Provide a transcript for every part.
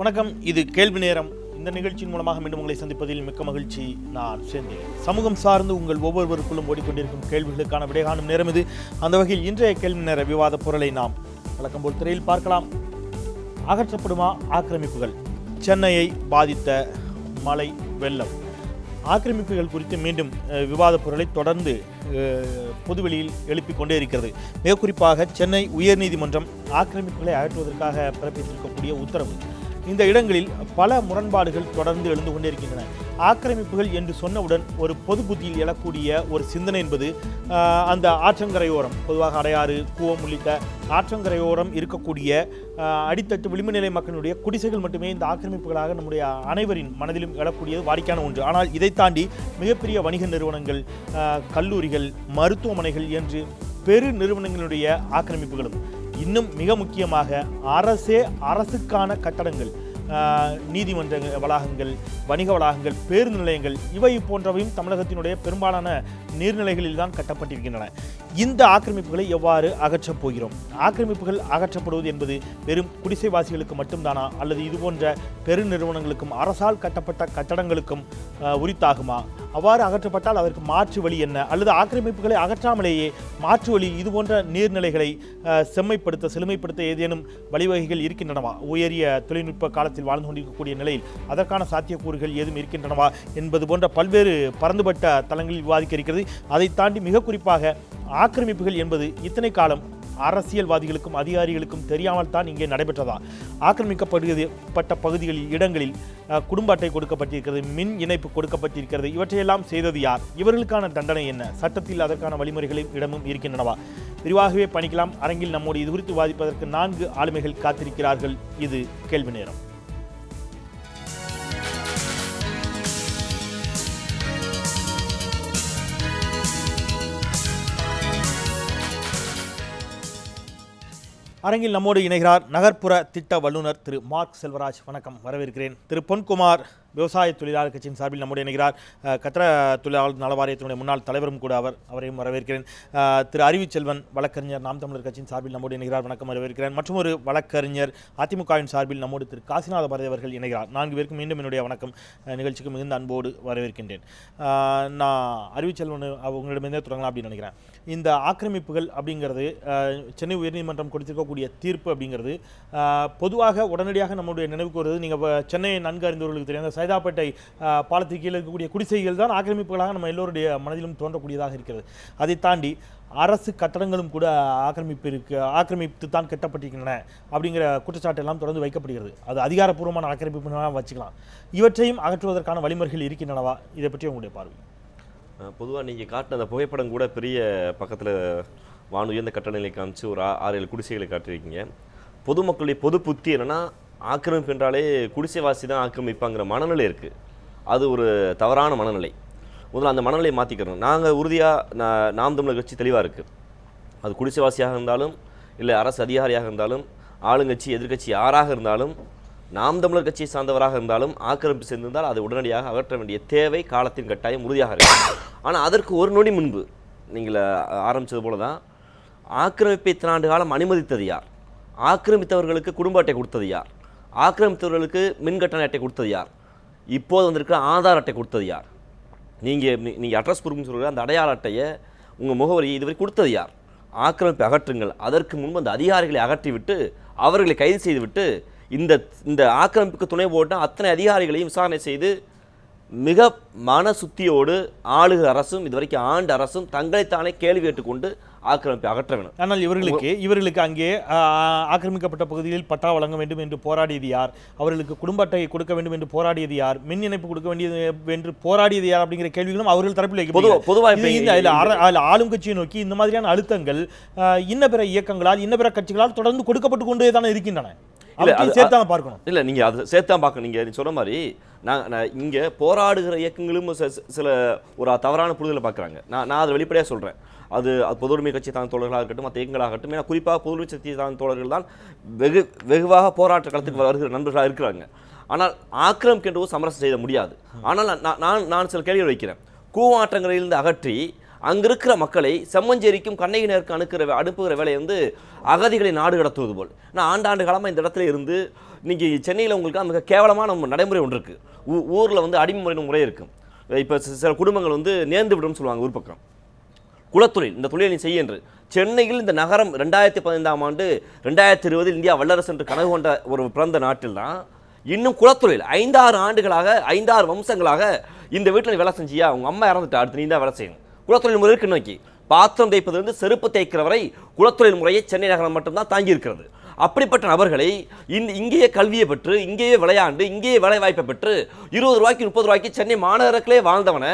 வணக்கம் இது கேள்வி நேரம். இந்த நிகழ்ச்சியின் மூலமாக மீண்டும் உங்களை சந்திப்பதில் மிக்க மகிழ்ச்சி. நான் சேர்ந்தேன். சமூகம் சார்ந்து உங்கள் ஒவ்வொருவருக்குள்ளும் ஓடிக்கொண்டிருக்கும் கேள்விகளுக்கான விடை காணும் நேரம் இது. அந்த வகையில் இன்றைய கேள்வி நேர விவாத பொருளை நாம் வழக்கம் போல் திரையில் பார்க்கலாம். அகற்றப்படுமா ஆக்கிரமிப்புகள்? சென்னையை பாதித்த மழை வெள்ளம். ஆக்கிரமிப்புகள் குறித்து மீண்டும் விவாத பொருளை தொடர்ந்து பொதுவெளியில் எழுப்பிக் கொண்டே இருக்கிறது. மிக குறிப்பாக சென்னை உயர்நீதிமன்றம் ஆக்கிரமிப்புகளை அகற்றுவதற்காக பிறப்பித்திருக்கக்கூடிய உத்தரவு. இந்த இடங்களில் பல முரண்பாடுகள் தொடர்ந்து எழுந்து கொண்டிருக்கின்றன. ஆக்கிரமிப்புகள் என்று சொன்னவுடன் ஒரு பொது புத்தியில் எழக்கூடிய ஒரு சிந்தனை என்பது அந்த ஆற்றங்கரையோரம் பொதுவாக அடையாறு கூவம் உள்ளிட்ட ஆற்றங்கரையோரம் இருக்கக்கூடிய அடித்தட்டு அடித்தட்டு விளிம்புநிலை மக்களுடைய குடிசைகள் மட்டுமே இந்த ஆக்கிரமிப்புகளாக நம்முடைய அனைவரின் மனதிலும் எழக்கூடியது வாடிக்கையான ஒன்று. ஆனால் இதை தாண்டி மிகப்பெரிய வணிக நிறுவனங்கள் கல்லூரிகள் மருத்துவமனைகள் என்று பெரு நிறுவனங்களுடைய ஆக்கிரமிப்புகளும் இன்னும் மிக முக்கியமாக அரசே அரசுக்கான கட்டடங்கள் நீதிமன்ற வளாகங்கள் வணிக வளாகங்கள் பேருந்து நிலையங்கள் இவை போன்றவையும் தமிழகத்தினுடைய பெரும்பாலான நீர்நிலைகளில் தான் கட்டப்பட்டிருக்கின்றன. இந்த ஆக்கிரமிப்புகளை எவ்வாறு அகற்றப் போகிறோம்? ஆக்கிரமிப்புகள் அகற்றப்படுவது என்பது வெறும் குடிசைவாசிகளுக்கு மட்டும்தானா? அல்லது இது போன்ற பெரு நிறுவனங்களுக்கும் அரசால் கட்டப்பட்ட கட்டடங்களுக்கும் உரித்தாகுமா? அவ்வாறு அகற்றப்பட்டால் அதற்கு மாற்று வழி என்ன? அல்லது ஆக்கிரமிப்புகளை அகற்றாமலேயே மாற்று வழி இது போன்ற நீர்நிலைகளை செம்மைப்படுத்த செழுமைப்படுத்த ஏதேனும் வழிவகைகள் இருக்கின்றனவா? உயரிய தொழில்நுட்ப காலத்தில் வாழ்ந்து கொண்டிருக்கக்கூடிய நிலையில் அதற்கான சாத்தியக்கூறுகள் ஏதும் இருக்கின்றனவா என்பது போன்ற பல்வேறு பரந்துபட்ட தளங்களில் விவாதிக்க இருக்கிறது அதை தாண்டி மிக குறிப்பாக ஆக்கிரமிப்புகள் என்பது இத்தனை காலம் அரசியல்வாதிகளுக்கும் அதிகாரிகளுக்கும் தெரியாமல் தான் இங்கே நடைபெற்றதா? ஆக்கிரமிக்கப்படுகிறது பட்ட பகுதிகளில் இடங்களில் குடும்ப அட்டை கொடுக்கப்பட்டிருக்கிறது மின் இணைப்பு கொடுக்கப்பட்டிருக்கிறது இவற்றையெல்லாம் செய்தது யார்? இவர்களுக்கான தண்டனை என்ன? சட்டத்தில் அதற்கான வழிமுறைகளும் இடமும் இருக்கின்றனவா? விரிவாகவே பணிக்கலாம். அரங்கில் நம்மோடு இது குறித்து வாதிப்பதற்கு நான்கு ஆளுமைகள் காத்திருக்கிறார்கள். இது கேள்வி நேரம். அரங்கில் நம்மோடு இணைகிறார் நகர்ப்புற திட்ட வல்லுநர் திரு மார்க் செல்வராஜ். வணக்கம். வரவேற்கிறேன். திரு பொன்குமார் விவசாய தொழிலாளர் கட்சியின் சார்பில் நம்முடைய இணைகிறார். கத்திர தொழிலாளர் நல வாரியத்தினுடைய முன்னாள் தலைவரும் கூட அவர் அவரையும் வரவேற்கிறேன். திரு அறிவுச்செல்வன் வழக்கறிஞர் நாம் தமிழர் கட்சியின் சார்பில் நம்மோடு இணைகிறார். வணக்கம் வரவேற்கிறேன். மற்றும் ஒரு வழக்கறிஞர் அதிமுகவின் சார்பில் நம்மோடு திரு காசிநாத பாரதி அவர்கள் இணைகிறார். நான்கு பேருக்கும் மீண்டும் என்னுடைய வணக்கம். நிகழ்ச்சிக்கு மிகுந்த அன்போடு வரவேற்கின்றேன். நான் அறிவுச்செல்வன் உங்களிடமிருந்தே தொடங்கலாம் அப்படின்னு நினைக்கிறேன். இந்த ஆக்கிரமிப்புகள் அப்படிங்கிறது சென்னை உயர்நீதிமன்றம் கொடுத்திருக்கக்கூடிய தீர்ப்பு அப்படிங்கிறது பொதுவாக உடனடியாக நம்முடைய நினைவுக்கு வருவது நீங்கள் சென்னையை நன்கு அறிந்தவர்களுக்கு தெரியாத சைதாப்பேட்டை அஹ், பாலத்துக்கு கீழே இருக்கக்கூடிய குடிசைகள் தான் ஆக்கிரமிப்புகளாக நம்ம எல்லோருடைய மனதிலும் தோன்றக்கூடியதாக இருக்கிறது. அதை தாண்டி அரசு கட்டடங்களும் கூட ஆக்கிரமிப்பு இருக்கு ஆக்கிரமித்து தான் கட்டப்பட்டிருக்கின்றன அப்படிங்கிற குற்றச்சாட்டு எல்லாம் தொடர்ந்து வைக்கப்படுகிறது. அது அதிகாரப்பூர்வமான ஆக்கிரமிப்பு வச்சுக்கலாம். இவற்றையும் அகற்றுவதற்கான வழிமுறைகள் இருக்கின்றனவா? இதை பற்றி உங்களுடைய பார்வை. பொதுவாக நீங்கள் காட்டின அந்த புகைப்படம் கூட பெரிய பக்கத்தில் வான் உயர்ந்த கட்டணங்களை காமிச்சு ஒரு ஆறு ஏழு குடிசைகளை காட்டியிருக்கீங்க. பொதுமக்களுடைய பொது புத்தி என்னென்னா ஆக்கிரமிப்பு என்றாலே குடிசைவாசி தான் ஆக்கிரமிப்பாங்கிற மனநிலை இருக்குது அது ஒரு தவறான மனநிலை. முதல்ல அந்த மனநிலையை மாற்றிக்கிறோம் நாங்கள் உறுதியாக நாம் தமிழர் கட்சி தெளிவாக இருக்குது அது குடிசைவாசியாக இருந்தாலும் இல்லை அரசு அதிகாரியாக இருந்தாலும் ஆளுங்கட்சி எதிர்க்கட்சி யாராக இருந்தாலும் நாம் தமிழர் கட்சியை சார்ந்தவராக இருந்தாலும் ஆக்கிரமிப்பு சேர்ந்திருந்தால் அதை உடனடியாக அகற்ற வேண்டிய தேவை காலத்தின் கட்டாயம் உறுதியாக இருக்கு. ஆனால் அதற்கு ஒரு நொடி முன்பு நீங்கள் ஆரம்பித்தது போல தான் ஆக்கிரமிப்பை இத்தனை ஆண்டு காலம் அனுமதித்தது யார்? ஆக்கிரமித்தவர்களுக்கு குடும்ப அட்டை கொடுத்தது யார்? ஆக்கிரமித்தவர்களுக்கு மின் கட்டண அட்டை கொடுத்தது யார்? இப்போது வந்திருக்கிற ஆதார் அட்டை கொடுத்தது யார்? நீங்கள் நீங்கள் அட்ரஸ் ப்ரூஃப்னு சொல்கிற அந்த அடையாள அட்டையை உங்கள் முகவரியை இதுவரை கொடுத்தது யார்? ஆக்கிரமிப்பை அகற்றுங்கள். அதற்கு முன்பு அந்த அதிகாரிகளை அகற்றிவிட்டு அவர்களை கைது செய்துவிட்டு இந்த இந்த ஆக்கிரமிப்புக்கு துணை போட்டால் அத்தனை அதிகாரிகளையும் விசாரணை செய்து மிக மன சுத்தியோடு ஆளுகிற அரசும் இதுவரைக்கும் ஆண்டு அரசும் தங்களைத்தானே கேள்வி கேட்டுக்கொண்டு ஆக்கிரமிப்பை அகற்ற வேணும் ஆனால் இவர்களுக்கு இவர்களுக்கு அங்கே ஆக்கிரமிக்கப்பட்ட பகுதிகளில் பட்டா வழங்க வேண்டும் என்று போராடியது யார்? அவர்களுக்கு குடும்ப அட்டை கொடுக்க வேண்டும் என்று போராடியது யார்? மின் இணைப்பு கொடுக்க வேண்டியது என்று போராடியது யார் அப்படிங்கிற கேள்விகளும் அவர்கள் தரப்பில் பொதுவா வைக்கப்படுகிறது. பொதுவா இது இப்ப இந்த இதுல அர- அதுல ஆளும் கட்சியை நோக்கி இந்த மாதிரியான அழுத்தங்கள் இன்ன பிற இயக்கங்களால் இன்ன பிற கட்சிகளால் தொடர்ந்து கொடுக்கப்பட்டு கொண்டே தானே இருக்கின்றன. அவற்றையும் அது- சேர்த்து தான் பார்க்கணும். இல்லை நீங்கள் அதை சேர்த்து தான் பார்க்கணும் நீங்கள் சொன்ன மாதிரி நான் இங்கே போராடுகிற இயக்கங்களும் சில ஒரு தவறான புரிதலை பார்க்குறாங்க. நான் நான் அதை வெளிப்படையாக சொல்கிறேன் அது அது பொதுவுரிமை கட்சி தான் தோழர்களாக இருக்கட்டும் மற்ற இயக்கங்களாகட்டும் ஏன்னா குறிப்பாக பொதுவுரிமை கட்சி தான் தோழர்கள் தான் வெகு வெகுவாக போராட்ட களத்துக்கு வருகிற நண்பர்களாக இருக்கிறாங்க. ஆனால் ஆக்கிரமிக்கின்ற போது சமரசம் செய்ய முடியாது. ஆனால் நான் நான் சில கேள்விகள் வைக்கிறேன். கூவாற்றங்கரையிலிருந்து அகற்றி அங்கே இருக்கிற மக்களை செம்மஞ்சேரிக்கும் கண்ணகினருக்கும் அனுக்கிற அனுப்புகிற வேலையை வந்து அகதிகளை நாடு கடத்துவது போல். நான் ஆண்டாண்டு காலமாக இந்த இடத்துல இருந்து இன்னைக்கு சென்னையில் உங்களுக்கு மிக கேவலமான நம்ம நடைமுறை ஒன்று இருக்குது ஊ ஊரில் வந்து அடிமை முறை முறை இருக்கும் இப்போ சில குடும்பங்கள் வந்து நேர்ந்து விடும்னு சொல்லுவாங்க ஊர் பக்கம். குலத்தொழில் இந்த தொழிலை நீ செய்ய என்று. சென்னையில் இந்த நகரம் ரெண்டாயிரத்தி பதினைந்தாம் ஆண்டு ரெண்டாயிரத்தி இருபதில் இந்தியா வல்லரசு என்று கனவு கொண்ட ஒரு பிறந்த நாட்டில் தான் இன்னும் குலத்தொழில் ஐந்தாறு ஆண்டுகளாக ஐந்தாறு வம்சங்களாக இந்த வீட்டில் வேலை செஞ்சியா? உங்கள் அம்மா இறந்துட்டா அடுத்து நீ தான் வேலை செய்யணும். குலத்தொழில் முறை நோக்கி பாத்திரம் தேய்ப்பதிலிருந்து செருப்பு தேய்க்கிற வரை குலத்தொழில் முறையை சென்னை நகரம் மட்டும்தான் தாங்கி இருக்கிறது அப்படிப்பட்ட நபர்களை இந்த இங்கேயே கல்வியை பெற்று இங்கேயே விளையாண்டு இங்கேயே வேலை வாய்ப்பை பெற்று இருபது ரூபாய்க்கு முப்பது ரூபாய்க்கு சென்னை மாநகரத்திலே வாழ்ந்தவனை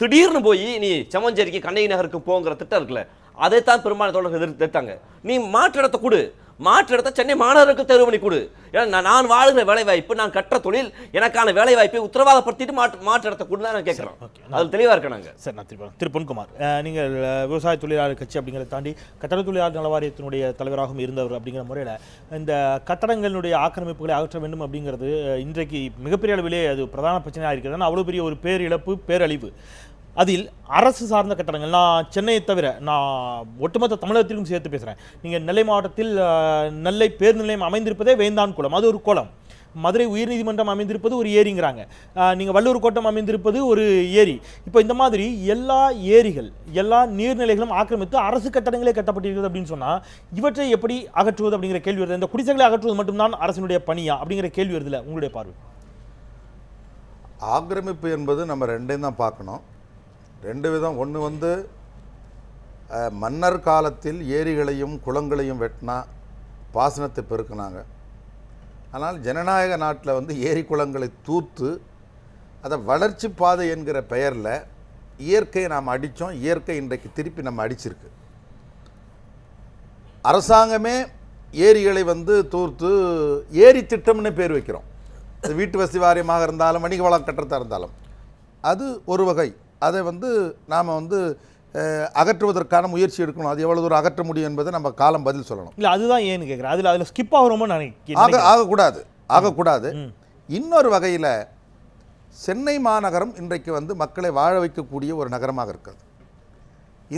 திடீர்னு போய் நீ செம்மஞ்சேரிக்கு கண்ணகி நகருக்கு போங்கிற திட்டம் இருக்குல்ல அதைத்தான் பெரும்பாலான தோழர்கள் எதிர்த்து எதிர்த்தாங்க. நீ மாற்று இடத்தை கொடு. மாற்று இடத்தை சென்னை மாநகருக்கு தேர்வு பண்ணி கொடு. ஏன்னா நான் நான் வாழுகிற வேலை வாய்ப்பு நான் கற்ற தொழில் எனக்கான வேலை வாய்ப்பை உத்தரவாதப்படுத்திட்டு மாற்று மாற்று இடத்தை தான் நான் கேட்குறோம் ஓகே. அது தெளிவாக இருக்கேன் நாங்கள் சரி நான் திருப்பி திரு பொன்குமார் நீங்கள் விவசாய தொழிலாளர் கட்சி அப்படிங்கிறத தாண்டி கட்டட தொழிலாளர் நல வாரியத்தினுடைய தலைவராகவும் இருந்தவர் அப்படிங்கிற முறையில் இந்த கட்டடங்களுடைய ஆக்கிரமிப்புகளை அகற்ற வேண்டும் அப்படிங்கிறது இன்றைக்கு மிகப்பெரிய அளவிலே அது பிரதான பிரச்சனையாக இருக்கிறது. அவ்வளோ பெரிய ஒரு பேரிழப்பு பேரழிவு. அதில் அரசு சார்ந்த கட்டணங்கள் நான் சென்னையை தவிர நான் ஒட்டுமொத்த தமிழகத்திற்கும் சேர்த்து பேசுகிறேன் நீங்கள் நெல்லை மாவட்டத்தில் நெல்லை பேருந்து நிலையம் அமைந்திருப்பதே வேந்தான் குளம். அது ஒரு குளம். மதுரை உயர்நீதிமன்றம் அமைந்திருப்பது ஒரு ஏரிங்கிறாங்க. நீங்கள் வள்ளூர் கோட்டம் அமைந்திருப்பது ஒரு ஏரி. இப்போ இந்த மாதிரி எல்லா ஏரிகள் எல்லா நீர்நிலைகளும் ஆக்கிரமித்து அரசு கட்டடங்களே கட்டப்பட்டிருக்கிறது அப்படின்னு சொன்னால் இவற்றை எப்படி அகற்றுவது அப்படிங்கிற கேள்வி வருது. இந்த குடிசைகளை அகற்றுவது மட்டும்தான் அரசினுடைய பணியா அப்படிங்கிற கேள்வி வருதுல உங்களுடைய பார்வை? ஆக்கிரமிப்பு என்பது நம்ம ரெண்டையும் தான் பார்க்கணும். ரெண்டு விதம். ஒன்று வந்து மன்னர் காலத்தில் ஏரிகளையும் குளங்களையும் வெட்டினா பாசனத்தை பெருக்கினாங்க. ஆனால் ஜனநாயக நாட்டில் வந்து ஏரி குளங்களை தூர்த்து அதை வளர்ச்சி பாதை என்கிற பெயரில் இயற்கையை நாம் அடித்தோம் இயற்கை இன்றைக்கு திருப்பி நம்ம அடிச்சிருக்கு. அரசாங்கமே ஏரிகளை வந்து தூர்த்து ஏரி திட்டம்னு பேர் வைக்கிறோம். வீட்டு வசதி வாரியமாக இருந்தாலும் வணிக வளம் கட்டுறதாக இருந்தாலும். அது ஒரு வகை. அதை வந்து நாம் வந்து அகற்றுவதற்கான முயற்சி எடுக்கணும். அது எவ்வளவு தூரம் அகற்ற முடியும் என்பதை நம்ம காலம் பதில் சொல்லணும். இல்லை அதுதான் ஏன்னு கேட்குறேன் அதில் அதில் ஸ்கிப் ஆகிறோமோ ஆக நினைக்கிறேன். ஆகக்கூடாது. ஆகக்கூடாது. இன்னொரு வகையில் சென்னை மாநகரம் இன்றைக்கு வந்து மக்களை வாழ வைக்கக்கூடிய ஒரு நகரமாக இருக்கிறது.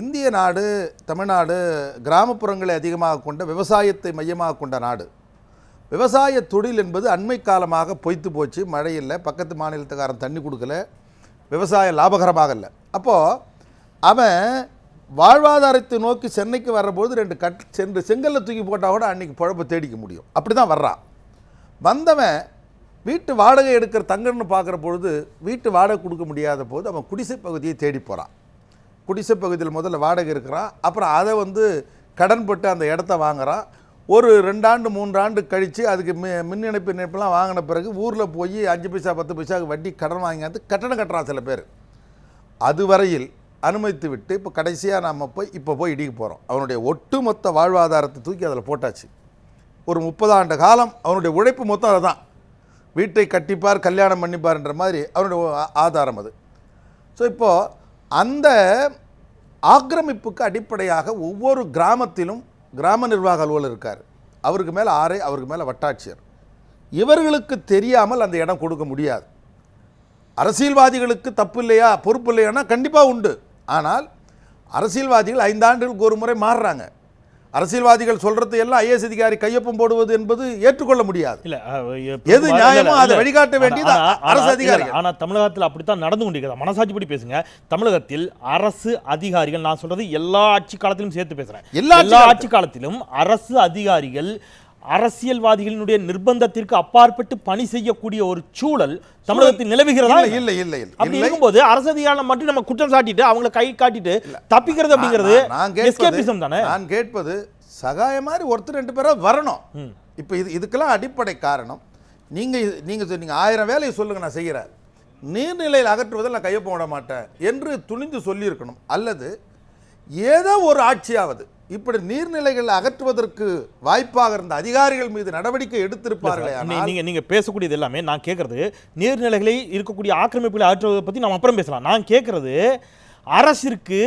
இந்திய நாடு தமிழ்நாடு கிராமப்புறங்களை அதிகமாக கொண்ட விவசாயத்தை மையமாக கொண்ட நாடு. விவசாய தொழில் என்பது அண்மை காலமாக பொய்த்து போச்சு. மழை இல்லை பக்கத்து மாநிலத்துக்காரன் தண்ணி கொடுக்கல. விவசாயம் லாபகரமாக இல்லை அப்போது அவன் வாழ்வாதாரத்தை நோக்கி சென்னைக்கு வரபோது ரெண்டு கட் சென்று செங்கல்ல தூக்கி போட்டால் கூட அன்றைக்கி பொழப்பை தேடிக்க முடியும். அப்படி தான் வர்றான் வந்தவன் வீட்டு வாடகை எடுக்கிற தங்கன்னு பார்க்குற பொழுது வீட்டு வாடகை கொடுக்க முடியாத போது அவன் குடிசை பகுதியை தேடி போகிறான் குடிசை பகுதியில் முதல்ல வாடகை இருக்கிறான் அப்புறம் அதை வந்து கடன் போட்டு அந்த இடத்த வாங்குறான். ஒரு ரெண்டாண்டு மூன்றாண்டு கழித்து அதுக்கு மி மின் இணைப்பு இணைப்புலாம் வாங்கின பிறகு ஊரில் போய் அஞ்சு பைசா பத்து பைசாவுக்கு வட்டி கடன் வாங்கியாந்து கட்டணம் கட்டுறான் சில பேர். அதுவரையில் அனுமதித்து விட்டு இப்போ கடைசியாக நம்ம போய் இப்போ போய் இடிக்க போகிறோம் அவனுடைய ஒட்டுமொத்த வாழ்வாதாரத்தை தூக்கி அதில் போட்டாச்சு. ஒரு முப்பது ஆண்டு காலம் அவனுடைய உழைப்பு மொத்தம் அதுதான். வீட்டை கட்டிப்பார் கல்யாணம் பண்ணிப்பார்ன்ற மாதிரி அவனுடைய ஆதாரம் அது. ஸோ இப்போது அந்த ஆக்கிரமிப்புக்கு அடிப்படையாக ஒவ்வொரு கிராமத்திலும் கிராம நிர்வாக அலுவலர் இருக்கார். அவருக்கு மேலே ஆரே அவருக்கு மேலே வட்டாட்சியர். இவர்களுக்கு தெரியாமல் அந்த இடம் கொடுக்க முடியாது. அரசியல்வாதிகளுக்கு தப்பு இல்லையா பொறுப்பு இல்லையானா கண்டிப்பாக உண்டு. ஆனால் அரசியல்வாதிகள் ஐந்தாண்டுகளுக்கு ஒரு முறை மாறுறாங்க. அரசியல்வாதிகள் சொல்றது எல்லாம் ஐஏஎஸ் அதிகாரி கையொப்பம் போடுவது என்பது ஏற்றுக்கொள்ள முடியாது எது நியாயமோ அதை. வழிகாட்ட வேண்டியது அரசு. இல்ல, ஆனா தமிழகத்தில் அப்படித்தான் நடந்து கொண்டிருக்கிறது மனசாட்சிப்படி பேசுங்க தமிழகத்தில் அரசு அதிகாரிகள் நான் சொல்றது எல்லா ஆட்சி காலத்திலும் சேர்த்து பேசுறேன் எல்லா. ஆட்சி காலத்திலும் அரசு அதிகாரிகள் அரசியல்வாதிகளினுடைய நிர்பந்தத்திற்கு அப்பாற்பட்டு பணி செய்யக்கூடிய ஒரு சூழல் தமிழகத்தில் நிலவுகிறதா இல்லை இல்லை அப்படி இருக்கும்போது அரசு அதிகாரம் மட்டும் நம்ம குற்றம் சாட்டிட்டு அவங்கள கை காட்டிட்டு தப்பிக்கிறது அப்படிங்கிறது தானே? நான் கேட்பது சகாய மாதிரி ஒருத்தர் ரெண்டு பேரா வரணும். இப்போ இது இதுக்கெல்லாம் அடிப்படை காரணம். நீங்க இது- நீங்க சொன்னீங்க ஆயிரம் வேலையை சொல்லுங்க நான் செய்கிறேன் நீர்நிலையில் அகற்றுவதில் நான் கையொப்பம் விட மாட்டேன் என்று துணிந்து சொல்லியிருக்கணும். அல்லது ஏதோ ஒரு ஆட்சியாவது இப்படி நீர்நிலைகள் அகற்றுவதற்கு வாய்ப்பாக இருந்த அதிகாரிகள் மீது நடவடிக்கை எடுத்திருப்பார்களே நீங்க நீங்க பேசக்கூடியது எல்லாமே நான் கேட்கறது நீர்நிலைகளை இருக்கக்கூடிய ஆக்கிரமிப்புகளை ஆற்றுவதை பத்தி நம்ம அப்புறம் பேசலாம். நான் கேட்கறது அரசிற்கு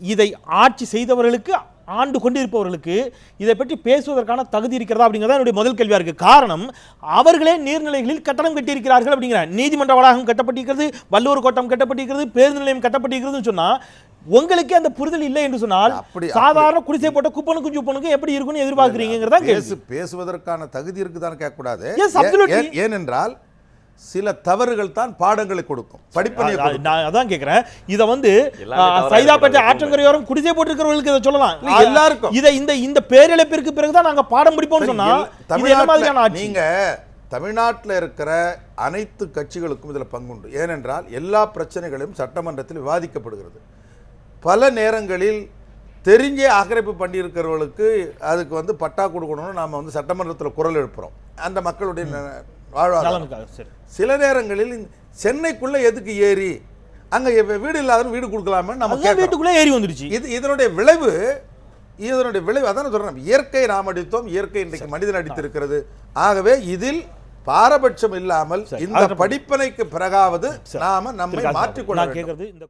இதை ஆட்சி செய்தவர்களுக்கு ஆண்டு கொண்டிருப்பவர்களுக்கு இதை பற்றி பேசுவதற்கான தகுதி இருக்கிறதா அப்படிங்கிறதா என்னுடைய முதல் கேள்வியா இருக்கு. காரணம் அவர்களே நீர்நிலைகளில் கட்டடம் கட்டியிருக்கிறார்கள் அப்படிங்கிற நீதிமன்ற வளாகம் கட்டப்பட்டிருக்கிறது வல்லூர் கோட்டம் கட்டப்பட்டிருக்கிறது பேருந்து நிலையம் கட்டப்பட்டிருக்கிறதுன்னு சொன்னா உங்களுக்கு அந்த புரிதல் இல்லை என்று சொன்னால் அப்படி- சாதாரண குடிசை போட்ட குப்பனுக்கும் சுப்பனுக்கும் எப்படி இருக்கும்னு எதிர்பார்க்குறீங்கிறதா பேசு பேசுவதற்கான தகுதி இருக்குதான்னு கேட்கக்கூடாது. ஏனென்றால் சில தவறுகள் தான் பாடங்களை கொடுக்கும். படிப்பினை நான் அதான் கேக்குறேன் இத வந்து சைதாப்பேட்டை ஆற்றங்கரையோரம் குடிசை போட்டிருக்கிறவர்களுக்கு இதை சொல்லலாம். எல்லாருக்கும். இதை இந்த இந்த பேரிழப்பிற்கு பிறகுதான் நாங்க பாடம் படிப்போம்னு சொன்னா இது என்ன மாதிரியான தமிழ்நாட்டில் நீங்க தமிழ்நாட்டில் இருக்கிற அனைத்து கட்சிகளுக்கும் இதில் பங்குண்டு. ஏனென்றால் எல்லா பிரச்சனைகளும் சட்டமன்றத்தில் விவாதிக்கப்படுகிறது. பல நேரங்களில் தெரிஞ்சே ஆக்கிரமிப்பு பண்ணியிருக்கிறவர்களுக்கு அதுக்கு வந்து பட்டா கொடுக்கணும்னு நாம வந்து சட்டமன்றத்தில் குரல் எழுப்புறோம். அந்த மக்களுடைய வாழ்வாதாரம். சில நேரங்களில் சென்னைக்குள்ள எதுக்கு ஏறி அங்க வீடு இல்லாதவன் வீடு கொடுக்கலாமே நம்ம. வீட்டுக்குள்ளே ஏறி வந்துருச்சு. இது இதனுடைய விளைவு இதனுடைய விளைவு அதான் சொல்றேன். இயற்கை நாம் அடித்தோம் இயற்கை இன்றைக்கு மனிதன் அடித்திருக்கிறது. ஆகவே இதில் பாரபட்சம் இல்லாமல் இந்த படிப்பனைக்கு பிறகாவது நாம நம்மை மாற்றிக்கொள்ள